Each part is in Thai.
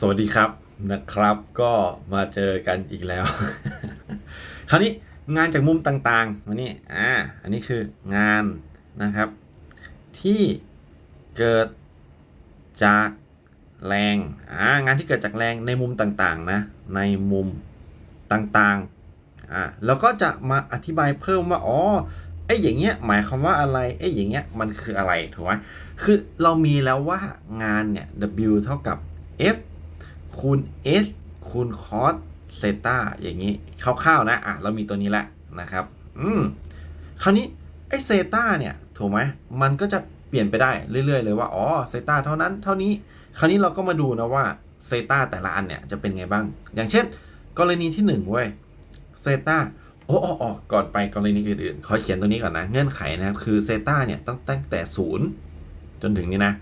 สวัสดีครับนะครับ ก็มาเจอกันอีกแล้ว คราวนี้งานจากมุมต่างๆมานี่อ่าอันนี้คืองานนะครับ ที่เกิดจากแรงอ่างานที่เกิดจากแรงในมุมต่างๆนะในมุมต่างๆอ่าแล้วก็จะมาอธิบายเพิ่มว่าอ๋อไอ้อย่างเงี้ยหมายความว่าอะไรไอ้อย่างเงี้ยมันคืออะไรถูกไหมคือเรามีแล้วว่างานเนี่ย W เท่ากับ F คูณ S คูณ cos เซตาอย่างนี้คร่าวๆนะอะเรามีตัวนี้แหละนะครับ อืมคราวนี้ไอเซตาเนี่ย ถูกไหมมันก็จะเปลี่ยนไปได้เรื่อยๆ เลยว่าอ๋อเซตาเท่านั้นเท่านี้ คราวนี้เราก็มาดูนะว่าเซตาแต่ละอันเนี่ยจะเป็นไงบ้าง อย่างเช่น กรณีที่ 1 เว้ยเซตาโอ้โอ้ก่อนไปกรณีอื่นๆขอเขียนตัวนี้ก่อนนะ เงื่อนไขนะครับ คือเซตาเนี่ยต้องตั้งแต่0จนถึงนี้นะ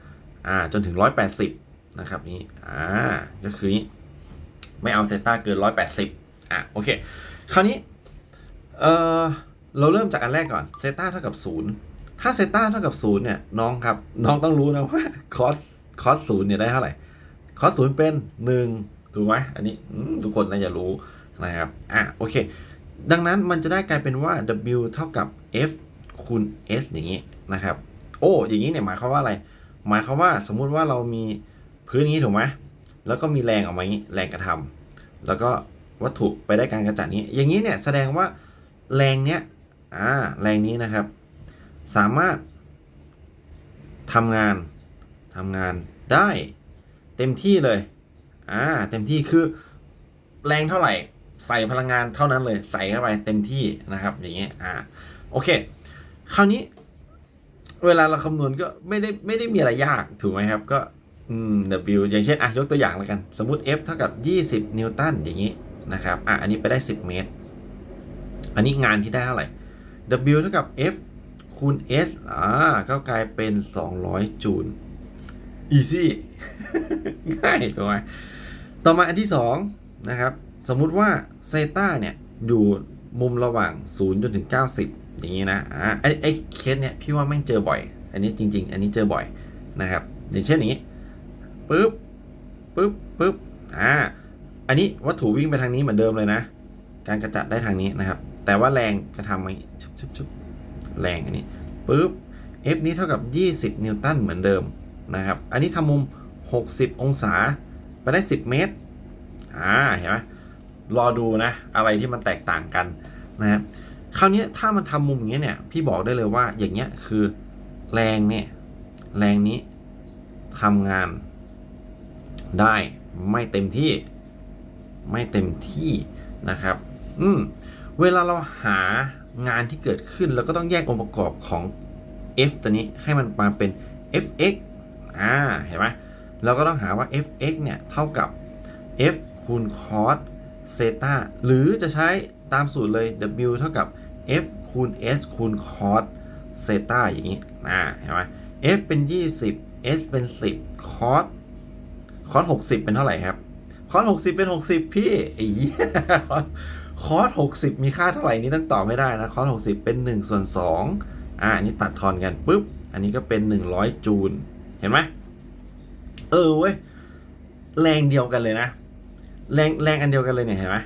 อ่าจนถึง 180 นะครับนี้อ่าก็คือนี้ไม่เอาเซต้าเกิน180อะโอเค คราวนี้เออเราเริ่มจากอันแรกก่อนเซต้าเท่ากับ0ถ้าเซต้าเท่ากับ0เนี่ยน้องครับน้องต้องรู้นะว่าคอสคอสศูนย์เนี่ยได้เท่าไหร่คอสศูนย์เป็น1ถูกไหมอันนี้ทุกคนน่าจะรู้นะครับอะโอเค ดังนั้นมันจะได้กลายเป็นว่า W เท่ากับ F คูณ S อย่างนี้นะครับ โอ้อย่างนี้เนี่ยหมายความว่าอะไร หมายความว่าสมมุติว่าเรามี พื้นอย่างนี้ถูกไหมแล้วก็มีแรงออกมาอย่างนี้แรงกระทำแล้วก็วัตถุไปได้การกระจัดนี้ อย่างนี้เนี่ยแสดงว่าแรงเนี้ยอ่าแรงนี้นะครับ สามารถทำงานทำงานได้เต็มที่เลยอ่าเต็มที่คือแรงเท่าไหร่ใส่พลังงานเท่านั้นเลยใส่เข้าไปเต็มที่นะครับ อย่างเงี้ยอ่าโอเค คราวนี้ เวลาเราคำนวณก็ไม่ได้ไม่ได้มีอะไรยากถูกไหมครับ ก็ อืม W อย่างเช่นอะยกตัวอย่างแล้วกัน สมมุติ F เท่ากับ 20 นิวตันอย่างนี้นะครับอะอันนี้ไปได้ 10 เมตร อันนี้งานที่ได้เท่าไหร่ W เท่ากับ F คูณ S อ่าก็กลายเป็น 200 จูล easy ง่ายถูกไหมต่อมาอันที่ 2 นะครับ สมมุติว่าเซต้าเนี่ยอยู่มุมระหว่าง 0 จนถึง 90 อย่างนี้นะอ่าไอ้ไอ้เคสเนี่ยพี่ว่าแม่งเจอบ่อย อันนี้จริง ๆ อันนี้เจอบ่อยนะครับ อย่างเช่นนี้ ปึ๊บปึ๊บปึ๊บอ่าอันนี้วัตถุวิ่งไปทางนี้เหมือนเดิมเลยนะ การกระจัดได้ทางนี้นะครับ แต่ว่าแรงกระทำไว้ชุบชุบชุบแรงอันนี้ปึ๊บ F นี้เท่ากับ 20 นิวตันเหมือนเดิมนะครับ อันนี้ทำมุม 60 องศาไปได้ 10 เมตร อ่า เห็นไหมรอดูนะ อะไรที่มันแตกต่างกันนะครับคราวนี้ถ้ามันทำมุมอย่างเงี้ยเนี่ย พี่บอกได้เลยว่าอย่างเงี้ยคือแรงเนี่ย แรงนี้ทำงาน ได้ไม่เต็มที่ ไม่เต็มที่นะครับ อืมเวลาเราหางานที่เกิดขึ้นเราก็ต้องแยกองค์ประกอบของ f ตัวนี้ให้มันมาเป็น fx อ่าเห็นไหมเราก็ต้องหาว่า fx เนี่ยเท่ากับ f คูณ cos เซตาหรือจะใช้ตามสูตรเลย w เท่ากับ f คูณ s คูณ cos เซตาอย่างนี้อ่าเห็นไหม f เป็น 20 s เป็น 10 cos cos 60เป็นเท่าไหร่ครับ cos 60เป็น60พี่ไอ้เหี้ยคอส60มีค่าเท่าไหร่นี้ต้องตอบไม่ได้นะ คอร์ส60เป็น1ส่วน2อ่าอันนี้ตัดทอนกันปุ๊บ อันนี้ก็เป็น100จูล เห็นไหมเออเว้ย แรงเดียวกันเลยนะ แรงแรงอันเดียวกันเลยเนี่ยเห็นไหม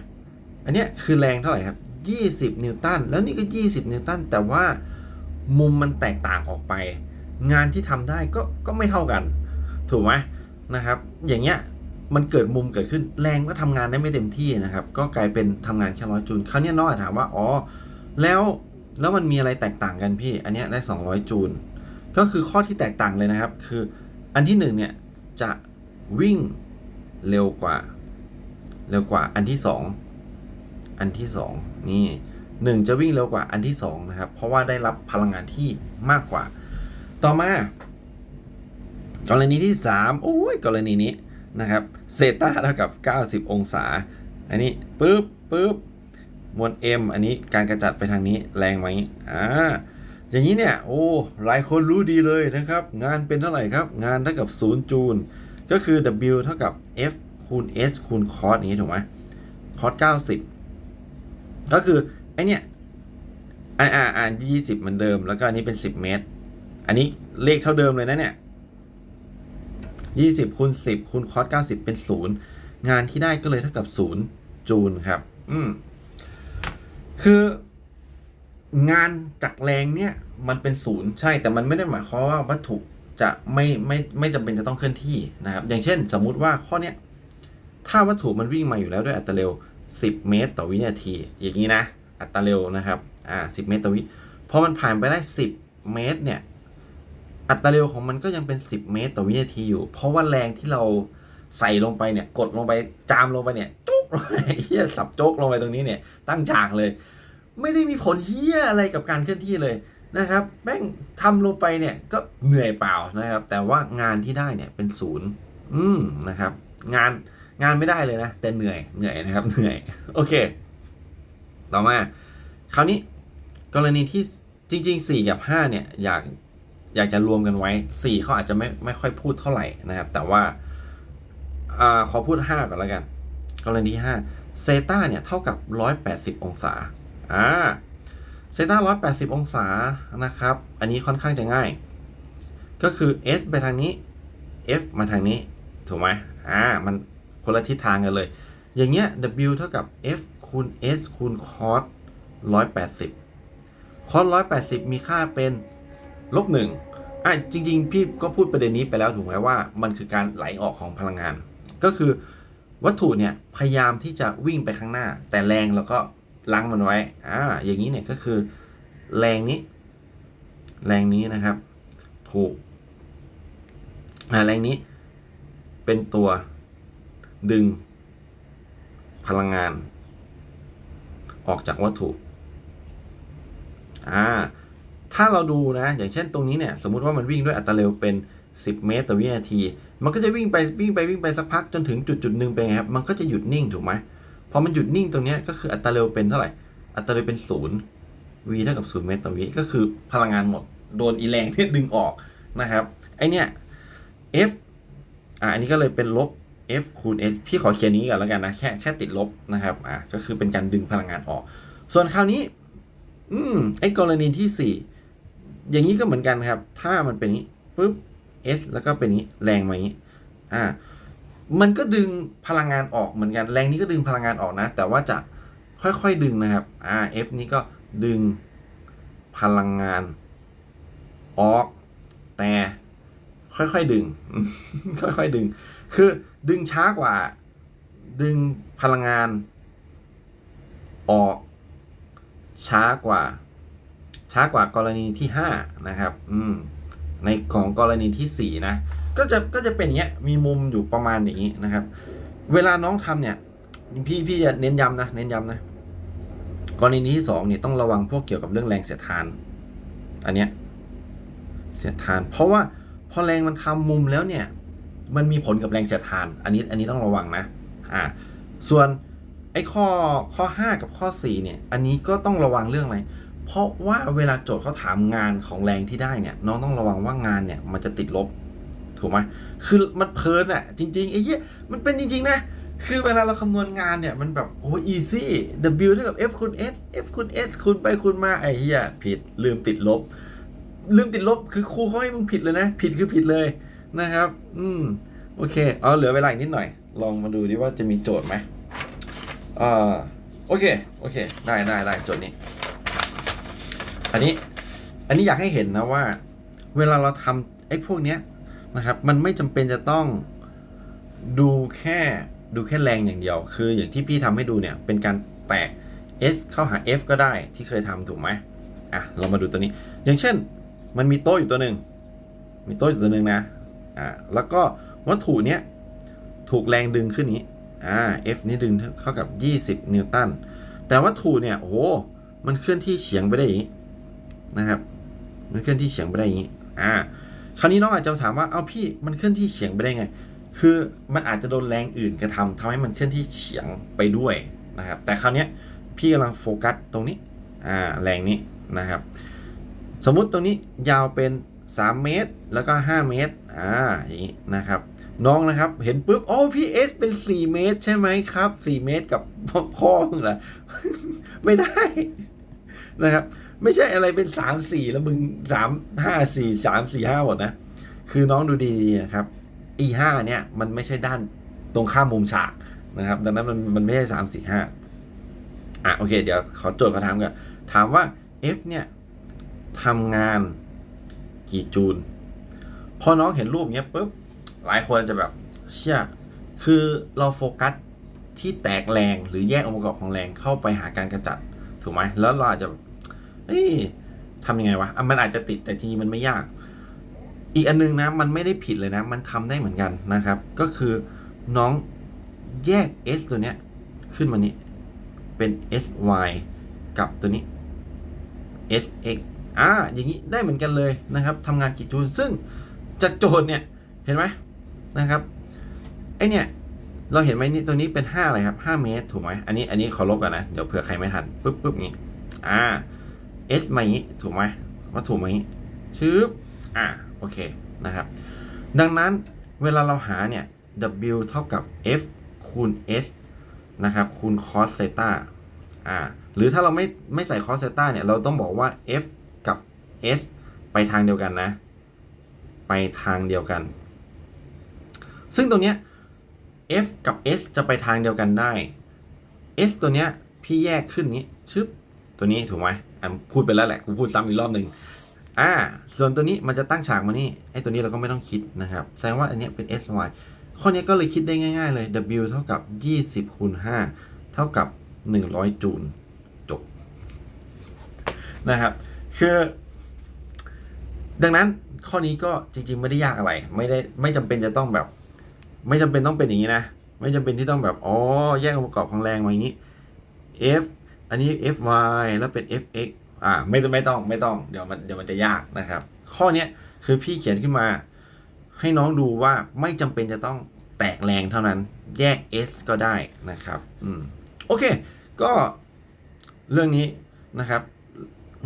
อันเนี้ยคือแรงเท่าไหร่ครับ20นิวตัน แล้วนี่ก็20นิวตัน แต่ว่ามุมมันแตกต่างออกไป งานที่ทำได้ก็ก็ไม่เท่ากัน ถูกไหมนะครับ อย่างเงี้ยมันเกิดมุมเกิดขึ้นแรงก็ทำงานได้ไม่เต็มที่นะครับ ก็กลายเป็นทำงานแค่ร้อยจูลคราวนี้น้องอาจถามว่าอ๋อแล้วแล้วมันมีอะไรแตกต่างกันพี่ อันเนี้ยได้ 200 จูลก็คือข้อที่แตกต่างเลยนะครับ คืออันที่หนึ่งเนี่ยจะวิ่งเร็วกว่า เร็วกว่าอันที่สองอันที่สองนี่หนึ่งจะวิ่งเร็วกว่าอันที่สองนะครับเพราะว่าได้รับพลังงานที่มากกว่า ต่อมา กรณีที่สามโอ้ยกรณีนี้นะครับเซตาเท่ากับ 90 องศา อันนี้ปึ๊บปึ๊บมวล m อันนี้การกระจัดไปทางนี้แรงไหมอ่าอย่างนี้เนี่ยโอ้หลายคนรู้ดีเลยนะครับ งานเป็นเท่าไหร่ครับ งานเท่ากับ 0 จูลก็คือ w เท่ากับ f คูณ s คูณ cos อย่างนี้ถูกไหม cos 90 ก็คือไอเนี่ยอ่าอ่าอ่าน20เหมือนเดิม แล้วก็อันนี้เป็น 10 เมตร อันนี้เลขเท่าเดิมเลยนะเนี่ย 20คูณ10คูณคอส90 เป็น 0 งานที่ได้ก็เลยเท่ากับ 0 จูลครับ อืมคืองานจากแรงเนี่ย มันเป็นศูนย์ใช่แต่มันไม่ได้หมายความว่าวัตถุจะไม่ไม่ไม่จำเป็นจะต้องเคลื่อนที่นะครับ อย่างเช่น สมมุติว่าข้อเนี้ยถ้าวัตถุมันวิ่งมาอยู่แล้วด้วยอัตราเร็ว 10 เมตร ต่อวินาที อย่างนี้นะ อัตราเร็วนะครับ อ่า 10 เมตรต่อวิพอมันผ่านไปได้ 10 เมตรเนี่ย อัตราเร็วของมันก็ยังเป็น 10 เมตรต่อวินาทีอยู่ เพราะว่าแรงที่เราใส่ลงไปเนี่ย กดลงไปจามลงไปเนี่ยจุกลงไปเฮียสับโจกลงไปตรงนี้เนี่ย ตั้งฉากเลย ไม่ได้มีผลเฮียอะไรกับการเคลื่อนที่เลยนะครับแม่งทำลงไปเนี่ยก็เหนื่อยเปล่านะครับ แต่ว่างานที่ได้เนี่ยเป็นศูนย์อืมนะครับ งานงานไม่ได้เลยนะ แต่เหนื่อยเหนื่อยนะครับ เหนื่อย โอเค ต่อมา คราวนี้กรณีที่จริง ๆ 4 กับ 5 เนี่ย อยาก อยากจะรวมกันไว้ 4เขาอาจจะไม่ไม่ค่อยพูดเท่าไหร่นะครับ แต่ว่าอ่าขอพูด 5ก่อนแล้วกัน กรณีที่5เซตาเนี่ยเท่ากับ 180 องศาอ่าเซตา180 องศานะครับ อันนี้ค่อนข้างจะง่าย ก็คือ s ไปทางนี้ f มาทางนี้ ถูกไหมอ่า มันคนละทิศทางกันเลย อย่างเงี้ย w เท่ากับ f คูณ s คูณ cos 180 cos 180 มีค่าเป็นลบหนึ่ง อะจริง ๆ พี่ก็พูดประเด็นนี้ไปแล้วถูกไหมว่า มันคือการไหลออกของพลังงาน ก็คือวัตถุเนี่ยพยายามที่จะวิ่งไปข้างหน้า แต่แรงเราก็ลังมันไว้อ่าอย่างนี้เนี่ยก็คือ แรงนี้ แรงนี้นะครับ ถูกอ่าแรงนี้ เป็นตัวดึงพลังงาน ออกจากวัตถุอ่า ถ้าเราดูนะ อย่างเช่นตรงนี้เนี่ย สมมุติว่ามันวิ่งด้วยอัตราเร็วเป็น 10 เมตรต่อวินาที มันก็จะวิ่งไปวิ่งไปวิ่งไปสักพักจนถึงจุดจุดหนึ่งไปครับ มันก็จะหยุดนิ่งถูกไหมพอมันหยุดนิ่งตรงนี้ก็คืออัตราเร็วเป็นเท่าไหร่ อัตราเร็วเป็นศูนย์ v เท่ากับ0เมตรต่อวิก็คือพลังงานหมด โดนอีแรงที่ดึงออกนะครับ ไอเนี้ย f อ่าอันนี้ก็เลยเป็นลบ f คูณ s พี่ขอเขียนนี้ก่อนแล้วกันนะ แค่แค่ติดลบนะครับ อ่าก็คือเป็นการดึงพลังงานออก ส่วนคราวนี้ อืมไอกรณีที่สี่ อย่างนี้ก็เหมือนกันครับ ถ้ามันเป็นนี้ปุ๊บ s แล้วก็เป็นนี้แรงมาอย่างนี้อ่ามันก็ดึงพลังงานออกเหมือนกัน แรงนี้ก็ดึงพลังงานออกนะ แต่ว่าจะค่อยๆดึงนะครับอ่า f นี้ก็ดึงพลังงานออก แต่ค่อยๆดึง ค่อยๆดึง คือดึงช้ากว่า ดึงพลังงานออกช้ากว่า ช้ากว่ากรณีที่ห้านะครับอืมในของกรณีที่สี่นะก็จะก็จะเป็นอย่างเงี้ยมีมุมอยู่ประมาณอย่างนี้นะครับ เวลาน้องทำเนี่ย พี่พี่จะเน้นย้ำนะ เน้นย้ำนะ กรณีที่สองเนี่ยต้องระวังพวกเกี่ยวกับเรื่องแรงเสียดทาน อันเนี้ยเสียดทาน เพราะว่าพอแรงมันทำมุมแล้วเนี่ย มันมีผลกับแรงเสียดทาน อันนี้อันนี้ต้องระวังนะอ่าส่วนไอ้ข้อข้อ 5 กับข้อ4เนี่ย อันนี้ก็ต้องระวังเรื่องอะไร เพราะว่าเวลาโจทย์เขาถามงานของแรงที่ได้เนี่ย น้องต้องระวังว่างานเนี่ย มันจะติดลบ ถูกไหมคือมันเพลินอะจริงๆไอ้เหี้ยมันเป็นจริง ๆ นะ คือเวลาเราคำนวณงานเนี่ย มันแบบโอ้อีซี่ W เท่ากับ F คูณ S F คูณ S คูณไปคูณมาไอ้เหี้ยผิดลืมติดลบ ลืมติดลบคือครูเขาให้มึงผิดเลยนะ ผิดคือผิดเลยนะครับ อืมโอเค เอาเหลือเวลาอีกนิดหน่อย ลองมาดูดิว่าจะมีโจทย์ไหมอ่าโอเค โอเค ได้ได้ได้โจทย์นี้ อันนี้อันนี้อยากให้เห็นนะว่า เวลาเราทำไอ้พวกเนี้ยนะครับ มันไม่จำเป็นจะต้องดูแค่ดูแค่แรงอย่างเดียว คืออย่างที่พี่ทำให้ดูเนี่ย เป็นการแตก S เข้าหา F ก็ได้ที่เคยทำถูกไหมอะเรามาดูตัวนี้ อย่างเช่น มันมีโต๊ะอยู่ตัวหนึ่งมีโต๊ะอยู่ตัวหนึ่งนะอ่าแล้วก็วัตถุเนี้ยถูกแรงดึงขึ้นนี้อ่า F นี่ดึงเท่ากับ 20 นิวตันแต่วัตถุเนี่ยโอ้โหมันเคลื่อนที่เฉียงไปได้อย่างนี้ นะครับมันเคลื่อนที่เฉียงไปได้อย่างนี้อ่าคราวนี้น้องอาจจะถามว่าเอาพี่มันเคลื่อนที่เฉียงไปได้ไง คือมันอาจจะโดนแรงอื่นกระทำทำให้มันเคลื่อนที่เฉียงไปด้วยนะครับ แต่คราวนี้พี่กำลังโฟกัสตรงนี้อ่าแรงนี้นะครับ สมมุติตรงนี้ยาวเป็น 3 เมตร แล้วก็ 5 เมตรอ่าอย่างนี้นะครับน้องนะครับ เห็นปุ๊บโอ้พี่เอสเป็น4เมตร ใช่ไหมครับ4เมตรกับพ่อมึงเหรอไม่ได้นะครับ ไม่ใช่อะไรเป็น3 4แล้วมึง3 5 4 3 4 5หมดนะ คือน้องดูดีๆนะครับ e 5เนี่ยมันไม่ใช่ด้านตรงข้ามมุมฉากนะครับ ดังนั้นมันมันไม่ใช่สามสี่ห้าอะโอเค เดี๋ยวขอโจทย์คำถามก่อนถามว่า f เนี่ยทำงานกี่จูล พอน้องเห็นรูปเนี้ยปุ๊บหลายคนจะแบบ เชื่อคือเราโฟกัสที่แตกแรงหรือแยกองค์ประกอบของแรงเข้าไปหาการกระจัด ถูกไหมแล้วเราอาจจะ เอ้ยทำยังไงวะมันอาจจะติดแต่จริงมันไม่ยาก อีกอันนึงนะมันไม่ได้ผิดเลยนะ มันทำได้เหมือนกันนะครับ ก็คือน้องแยก s ตัวเนี้ยขึ้นมานี้เป็น sy กับตัวนี้ sx อ่าอย่างนี้ได้เหมือนกันเลยนะครับทำงานกี่จูลซึ่งจากโจทย์เนี่ยเห็นไหมนะครับไอเนี่ยเราเห็นไหมนี่ตัวนี้เป็น5อะไรครับ5เมตรถูกไหมอันนี้อันนี้ขอลบกันนะ เดี๋ยวเผื่อใครไม่ทันปึ๊บปึ๊บนี้อ่า s มาอย่างนี้ถูกไหมว่าถูกไหมอย่างนี้ชืบอ่าโอเคนะครับ ดังนั้นเวลาเราหาเนี่ย w เท่ากับ f คูณ s นะครับ คูณ cos theta อ่าหรือถ้าเราไม่ไม่ใส่ cos theta เนี่ย เราต้องบอกว่า f กับ s ไปทางเดียวกันนะ ไปทางเดียวกัน ซึ่งตรงเนี้ย f กับ s จะไปทางเดียวกันได้ s ตัวเนี้ยพี่แยกขึ้นนี้ชึบตัวนี้ถูกไหม อะพูดไปแล้วแหละกูพูดซ้ำอีกรอบหนึ่งอ่า ส่วนตัวนี้มันจะตั้งฉากมานี่ไอ้ตัวนี้เราก็ไม่ต้องคิดนะครับ แสดงว่าอันนี้เป็น s y ข้อนี้ก็เลยคิดได้ง่าย ๆ เลย w เท่ากับ 20คูณ5เท่ากับ 100 จูลจบนะครับ คือ ดังนั้นข้อนี้ก็จริง ๆ ไม่ได้ยากอะไร ไม่ได้ไม่จำเป็นจะต้องแบบ ไม่จำเป็นต้องเป็นอย่างนี้นะ ไม่จำเป็นที่ต้องแบบ อ๋อ แยกองค์ประกอบของแรงมาอย่างนี้ f อันนี้ fy แล้วเป็น fx อ่าไม่ต้องไม่ต้องไม่ต้องเดี๋ยวมันเดี๋ยวมันจะยากนะครับ ข้อเนี้ยคือพี่เขียนขึ้นมา ให้น้องดูว่าไม่จำเป็นจะต้องแตกแรงเท่านั้น แยก s ก็ได้นะครับอืมโอเค ก็เรื่องนี้นะครับ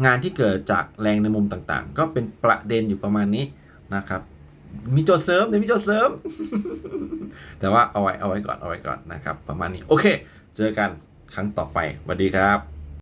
งานที่เกิดจากแรงในมุมต่างๆ ก็เป็นประเด็นอยู่ประมาณนี้นะครับ มีโจทย์เสริมเดี๋ยวมีโจทย์เสริม แต่ว่าเอาไว้เอาไว้ก่อนเอาไว้ก่อนนะครับ ประมาณนี้โอเค เจอกัน ครั้งต่อไปสวัสดีครับ